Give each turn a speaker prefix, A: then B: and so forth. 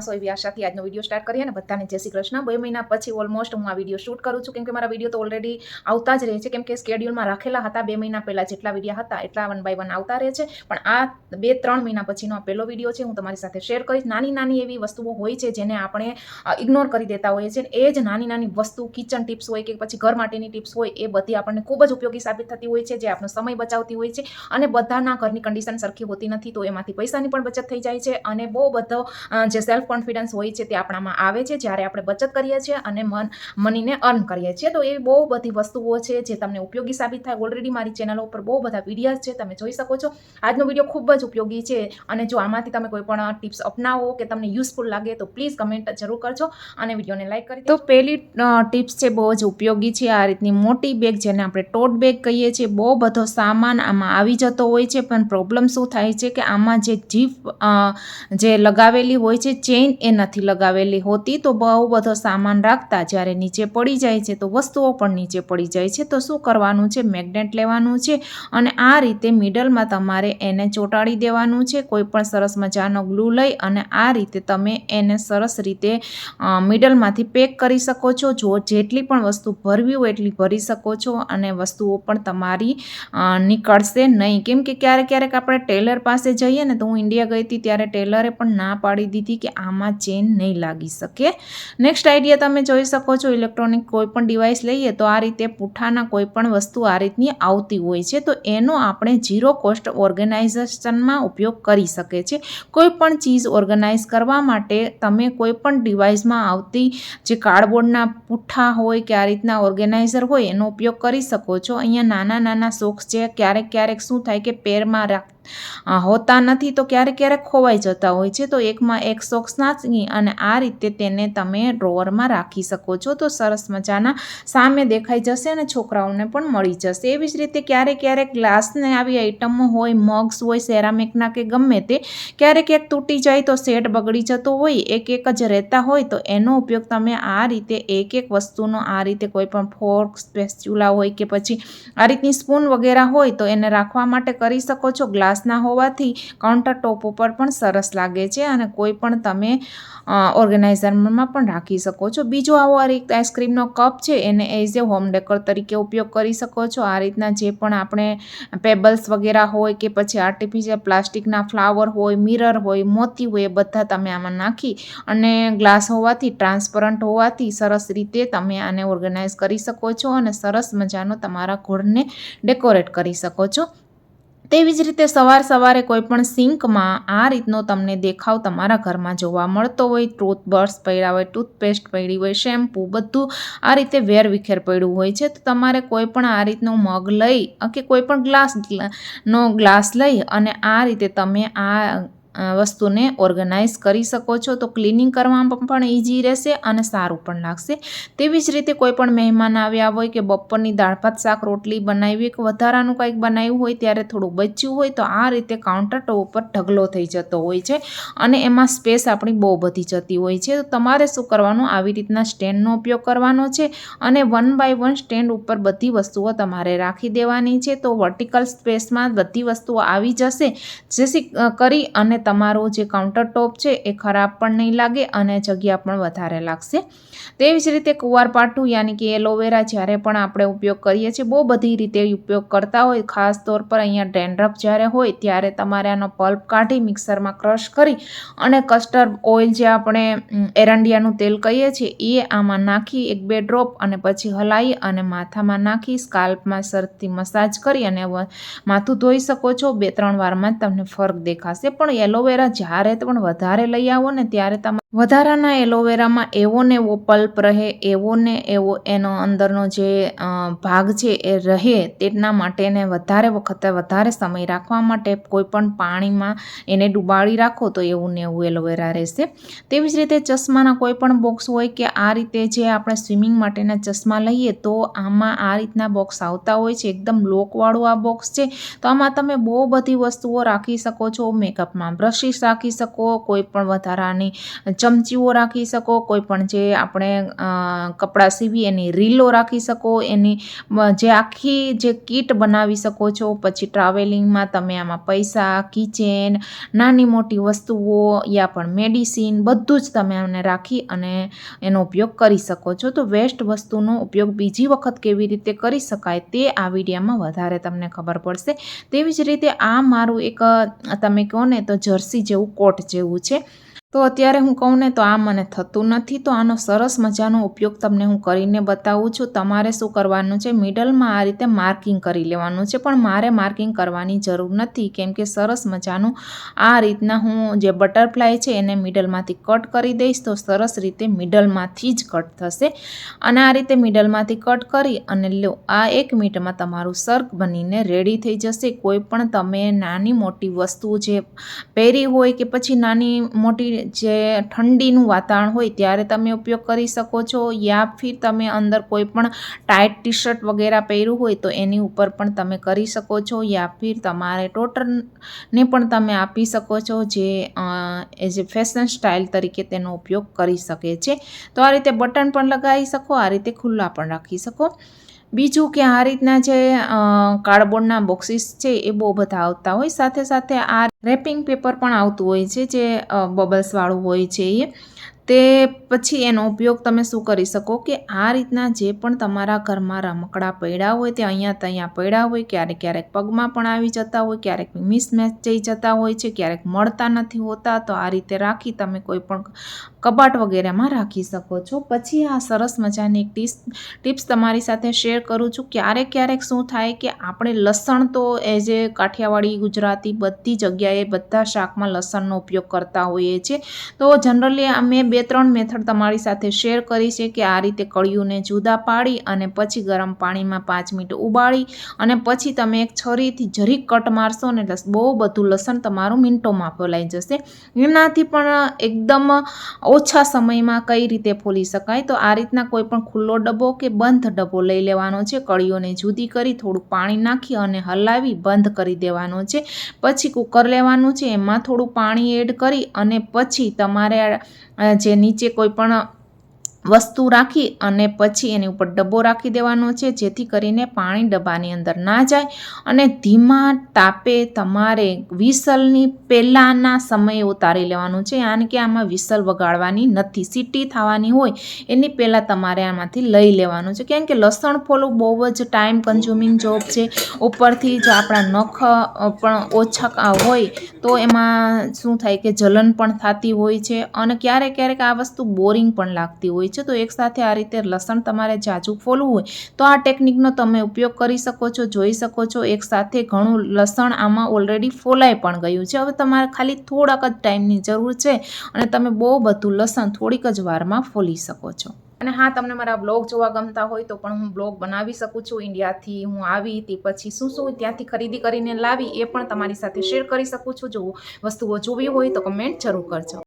A: મજામાં સો એવી આશાથી આજનો વીડિયો સ્ટાર્ટ કરીએ અને બધાને જય શ્રી કૃષ્ણ. બે મહિના પછી ઓલમોસ્ટ હું આ વીડિયો શૂટ કરું છું. કેમ કે મારા વીડિયો તો ઓલરેડી આવતા જ રહે છે. કેમ કે સ્કેડ્યુલમાં રાખેલા હતા બે મહિના પહેલાં જેટલા વીડિયો હતા, એટલા વન બાય વન આવતા રહે છે. પણ આ બે ત્રણ મહિના પછીનો આ પહેલો વીડિયો છે, હું તમારી સાથે શેર કરીશ. નાની નાની એવી વસ્તુઓ હોય છે જેને આપણે ઇગ્નોર કરી દેતા હોઈએ છીએ. એ જ નાની નાની વસ્તુ કિચન ટિપ્સ હોય કે પછી ઘર માટેની ટિપ્સ હોય, એ બધી આપણને ખૂબ જ ઉપયોગી સાબિત થતી હોય છે. જે આપણો સમય બચાવતી હોય છે. અને બધાના ઘરની કન્ડિશન સરખી હોતી નથી, તો એમાંથી પૈસાની પણ બચત થઈ જાય છે. અને બહુ બધો જે સેલ્ફ કોન્ફિડન્સ હોય છે તે આપણામાં આવે છે, જ્યારે આપણે બચત કરીએ છીએ અને મન, મનીને અર્ન કરીએ છીએ. તો એ બહુ બધી વસ્તુઓ છે જે તમને ઉપયોગી સાબિત થાય. ઓલરેડી મારી ચેનલ ઉપર બહુ બધા વિડીયોઝ છે, તમે જોઈ શકો છો. આજનો વીડિયો ખૂબ જ ઉપયોગી છે અને જો આમાંથી તમે કોઈ પણ ટિપ્સ અપનાવો કે તમને યુઝફુલ લાગે તો પ્લીઝ કમેન્ટ જરૂર કરજો અને વિડીયોને લાઈક કરી તો પહેલી ટિપ્સ છે બહુ જ ઉપયોગી છે. આ રીતની મોટી બેગ જેને આપણે ટોટ બેગ કહીએ છીએ, બહુ બધો સામાન આમાં આવી જતો હોય છે. પણ પ્રોબ્લેમ શું થાય છે કે આમાં જે જીફ જે લગાવેલી હોય છે ચેઇન એ નથી લગાવેલી હોતી તો બહુ બધો સામાન રાખતા જ્યારે નીચે પડી જાય છે તો વસ્તુઓ પણ નીચે પડી જાય છે. તો શું કરવાનું છે? મેગ્નેટ લેવાનું છે અને આ રીતે મિડલમાં તમારે એને ચોંટાડી દેવાનું છે. કોઈ પણ સરસ મજાનો ગ્લુ લઈ અને આ રીતે તમે એને સરસ રીતે મિડલમાંથી પેક કરી શકો છો. જો જેટલી પણ વસ્તુ ભરવી હોય એટલી ભરી શકો છો અને વસ્તુઓ પણ તમારી નીકળશે નહીં. કેમ કે ક્યારેક ક્યારેક આપણે ટેલર પાસે જઈએ ને તો હું ઇન્ડિયા ગઈ હતી ત્યારે ટેલરે પણ ના પાડી દીધી કે આમાં ચેન નહીં લાગી શકે. નેક્સ્ટ આઈડિયા તમે જોઈ શકો છો ઇલેક્ટ્રોનિક કોઈપણ ડિવાઇસ લઈએ તો આ રીતે પૂઠાના કોઈપણ વસ્તુ આ રીતની આવતી હોય છે. તો એનો આપણે ઝીરો કોસ્ટ ઓર્ગેનાઇઝેશનમાં ઉપયોગ કરી શકે છે કોઈ પણ ચીજ ઓર્ગેનાઇઝ કરવા માટે તમે કોઈપણ ડિવાઇસમાં આવતી જે કાર્ડબોર્ડના પુઠ્ઠા હોય કે આ રીતના ઓર્ગેનાઇઝર હોય એનો ઉપયોગ કરી શકો છો. અહીંયા નાના નાના શોખ છે. ક્યારેક ક્યારેક શું થાય કે પેરમાં રાખ હોતા નથી તો ક્યારેક ક્યારેક ખોવાઈ જતા હોય છે. તો એકમાં એક સોક્સ નાખી અને આ રીતે તેને તમે ડ્રોવરમાં રાખી શકો છો. તો સરસ મજાના સામે દેખાઈ જશે અને છોકરાઓને પણ મળી જશે. એવી જ રીતે ક્યારેક ક્યારેક ગ્લાસને આવી આઈટમો હોય મગ્સ હોય સેરામિકના કે ગમે તે, ક્યારેક એક તૂટી જાય તો સેટ બગડી જતો હોય, એક એક જ રહેતા હોય, તો એનો ઉપયોગ તમે આ રીતે એક એક વસ્તુનો, આ રીતે કોઈ પણ ફોર્ક સ્પેસ્ચ્યુલા હોય કે પછી આ રીતની સ્પૂન વગેરે હોય તો એને રાખવા માટે કરી શકો છો. ગ્લાસના હોવાથી કાઉન્ટર ટોપ ઉપર પણ સરસ લાગે છે અને કોઈ પણ તમે ઓર્ગેનાઇઝરમાં પણ રાખી શકો છો. બીજો આવો આ રીત આઈસ્ક્રીમનો કપ છે, એને એઝ એ હોમ ડેકોર તરીકે ઉપયોગ કરી શકો છો. આ રીતના જે પણ આપણે પેબલ્સ વગેરે હોય કે પછી આર્ટિફિશિયલ પ્લાસ્ટિકના ફ્લાવર હોય મિરર હોય, મોતી હોય, એ બધા તમે આમાં નાખી અને ગ્લાસ હોવાથી ટ્રાન્સપરન્ટ હોવાથી સરસ રીતે તમે આને ઓર્ગેનાઇઝ કરી શકો છો અને સરસ મજાનો તમારા ઘરને ડેકોરેટ કરી શકો છો. તેવી જ રીતે સવાર સવારે કોઈ પણ સિંકમાં આ રીતનો તમને દેખાવ તમારા ઘરમાં જોવા મળતો હોય ટૂથબ્રશ પડ્યા હોય, ટૂથપેસ્ટ પડી હોય, શેમ્પૂ બધું આ રીતે વેર વિખેર પડ્યું હોય છે, તો તમારે કોઈ પણ આ રીતનો મગ લઈ કે કોઈ પણ ગ્લાસ, નો ગ્લાસ લઈ અને આ રીતે તમે આ વસ્તુને ઓર્ગેનાઇઝ કરી શકો છો. તો ક્લિનિંગ કરવામાં પણ ઇઝી રહેશે અને સારું પણ લાગશે. તેવી જ રીતે કોઈ પણ મહેમાન આવ્યા હોય કે બપોરની દાળ ભાત, શાક, રોટલી બનાવી કે વધારાનું કંઈક બનાવ્યું હોય ત્યારે થોડું બચ્યું હોય તો આ રીતે કાઉન્ટર ટોપ ઉપર ઢગલો થઈ જતો હોય છે અને એમાં સ્પેસ આપણી બહુ બધી જતી હોય છે. તો તમારે શું કરવાનું? આવી રીતના સ્ટેન્ડનો ઉપયોગ કરવાનો છે અને વન બાય વન સ્ટેન્ડ ઉપર બધી વસ્તુઓ તમારે રાખી દેવાની છે. તો વર્ટિકલ સ્પેસમાં બધી વસ્તુઓ આવી જશે. જેથી કરી અને તમારો જે કાઉન્ટર ટોપ છે એ ખરાબ પણ નહીં લાગે અને જગ્યા પણ વધારે લાગશે. તેવી જ રીતે કુવારપાઠું યાની કે એલોવેરા જ્યારે પણ આપણે ઉપયોગ કરીએ છીએ, બહુ બધી રીતે ઉપયોગ કરતા હોય. ખાસ તौर પર અહીંયા ડેન્ડ્રફ જ્યારે હોય ત્યારે તમારે આનો પલ્પ કાઢી મિક્સરમાં ક્રશ કરી અને કસ્ટર્ડ ઓઇલ જે આપણે એરંડિયાનું તેલ કહીએ છીએ, એ આમાં નાખી એક બે ડ્રોપ અને પછી હલાવી અને માથામાં નાખી, સ્કાલ્પમાં સરથી મસાજ કરી અને માથું ધોઈ શકો છો. બે ત્રણ વારમાં તમને ફરક દેખાશે. પણ એલોવેરા જ્યારે પણ વધારે લઈ આવો ને ત્યારે તમે વધારાના એલોવેરામાં એવો ને એવો પલ્પ રહે, એવો ને એવો એનો અંદરનો જે ભાગ છે એ રહે તેના માટેને વધારે વખતે વધારે સમય રાખવા માટે કોઈ પણ પાણીમાં એને ડુબાડી રાખો તો એવું ને એવું એલોવેરા રહેશે. તેવી જ રીતે ચશ્માના કોઈપણ બોક્સ હોય કે આ રીતે જે આપણે સ્વિમિંગ માટેના ચશ્મા લઈએ તો આમાં આ રીતના બોક્સ આવતા હોય છે. એકદમ લોકવાળું આ બોક્સ છે. તો આમાં તમે બહુ બધી વસ્તુઓ રાખી શકો છો. મેકઅપમાં બ્રશિસ રાખી શકો, કોઈ પણ વધારાની ચમચીઓ રાખી શકો, કોઈ પણ જે આપણે કપડાં સીવી એની રીલો રાખી શકો, એની જે આખી જે કીટ બનાવી શકો છો, પછી ટ્રાવેલિંગમાં તમે આમાં પૈસા, કિચેન, નાની મોટી વસ્તુઓ યા પણ મેડિસિન બધું જ તમે આને રાખી અને એનો ઉપયોગ કરી શકો છો. તો વેસ્ટ વસ્તુનો ઉપયોગ બીજી વખત કેવી રીતે કરી શકાય તે આ વિડીયામાં વધારે તમને ખબર પડશે. તેવી જ રીતે આ મારું એક, તમે કહો ને તો જર્સી જેવું કોટ જેવું છે. તો અત્યારે હું કહું ને તો આ મને થતું નથી, તો આનો સરસ મજાનો ઉપયોગ તમને હું કરીને બતાવું છું. તમારે શું કરવાનું છે? મિડલમાં આ રીતે માર્કિંગ કરી લેવાનું છે, પણ મારે માર્કિંગ કરવાની જરૂર નથી. કેમ કે સરસ મજાનું આ રીતના હું જે બટરફ્લાય છે એને મિડલમાંથી કટ કરી દઈશ, તો સરસ રીતે મિડલમાંથી જ કટ થશે. અને આ રીતે મિડલમાંથી કટ કરી અને લો, આ એક મિનિટમાં તમારું સર્ક બનીને રેડી થઈ જશે. કોઈ પણ તમે નાની મોટી વસ્તુ જે પહેરી હોય કે પછી નાની મોટી જે ઠંડીનું વાતાવરણ હોય ત્યારે તમે ઉપયોગ કરી શકો છો યા ફિર તમે અંદર કોઈ પણ ટાઈટ ટી શર્ટ વગેરે પહેર્યું હોય તો એની ઉપર પણ તમે કરી શકો છો યા ફિર તમારે ટોટરને પણ તમે આપી શકો છો જે એઝ એ ફેશન સ્ટાઇલ તરીકે તેનો ઉપયોગ કરી શકે છે. તો આ રીતે બટન પણ લગાવી શકો, આ રીતે ખુલ્લા પણ રાખી શકો. બીજું કે આ રીતના જે કાર્ડબોર્ડના બોક્સીસ છે એ બહુ બધા આવતા હોય સાથે સાથે આ રેપિંગ પેપર પણ આવતું હોય છે, જે બબલ્સવાળું હોય છે એ. તે પછી એનો ઉપયોગ તમે શું કરી શકો કે આ રીતના જે પણ તમારા ઘરમાં રમકડા પડ્યા હોય, તે અહીંયા ત્યાં પડ્યા હોય, ક્યારેક ક્યારેક પગમાં પણ આવી જતા હોય, ક્યારેક મિસમેચ જઈ જતા હોય છે, ક્યારેક મળતા નથી હોતા, તો આ રીતે રાખી તમે કોઈ પણ કબાટ વગેરેમાં રાખી શકો છો. પછી આ સરસ મજાની એક ટીપ્સ ટિપ્સ તમારી સાથે શેર કરું છું. ક્યારેક ક્યારેક શું થાય કે આપણે લસણ તો એઝ એ કાઠિયાવાડી ગુજરાતી બધી જગ્યાએ બધા શાકમાં લસણનો ઉપયોગ કરતા હોઈએ છીએ. તો જનરલી અમે બે ત્રણ મેથડ તમારી સાથે શેર કરી છે કે આ રીતે કળિયુંને જુદા પાડી અને પછી ગરમ પાણીમાં પાંચ મિનિટ ઉબાળી અને પછી તમે એક છરીથી જરીક કટ મારશો ને બહુ બધું લસણ તમારું મિનિટોમાં ફેલાઈ જશે. એનાથી પણ એકદમ ઓછા સમયમાં કઈ રીતે ફોલી શકાય? તો આ રીતના કોઈ પણ ખુલ્લો ડબ્બો કે બંધ ડબ્બો લઈ લેવાનો છે. કળીઓને જુદી કરી થોડું પાણી નાખી અને હલાવી બંધ કરી દેવાનો છે. પછી કુકર લેવાનું છે. એમાં થોડું પાણી એડ કરી અને પછી તમારે જે નીચે કોઈ પણ વસ્તુ રાખી અને પછી એની ઉપર ડબ્બો રાખી દેવાનો છે, જેથી કરીને પાણી ડબ્બાની અંદર ના જાય અને ધીમા તાપે તમારે વિસલની પહેલાંના સમયે ઉતારી લેવાનું છે. યાની કે આમાં વિસલ વગાડવાની નથી. સીટી થવાની હોય એની પહેલાં તમારે આમાંથી લઈ લેવાનું છે. કેમ કે લસણ ફોલું બહુ જ ટાઈમ કન્ઝ્યુમિંગ જોબ છે. ઉપરથી જો આપણા નખ પણ ઓછા હોય તો એમાં શું થાય કે જલન પણ થતી હોય છે અને ક્યારેક ક્યારેક આ વસ્તુ બોરિંગ પણ લાગતી હોય છે, તો એકસાથે આ રીતે લસણ તમારે જાજુ ફોલવું હોય, તો આ ટેકનિકનો તમે ઉપયોગ કરી શકો છો, જોઈ શકો છો. એકસાથે ઘણું લસણ આમાં ઓલરેડી ફોલાઈ પણ ગયું છે. હવે તમારે ખાલી થોડાક જ ટાઈમની જરૂર છે અને તમે બહુ બધું લસણ થોડીક જ વારમાં ફોલી શકો છો. અને હા, તમને મારા બ્લોગ જોવા ગમતા હોય તો પણ હું બ્લોગ બનાવી શકું છું. ઇન્ડિયાથી હું આવી, તે પછી શું શું ત્યાંથી ખરીદી કરીને લાવી, એ પણ તમારી સાથે શેર કરી શકું છું. જો વસ્તુઓ જોવી હોય તો કમેન્ટ જરૂર કરજો.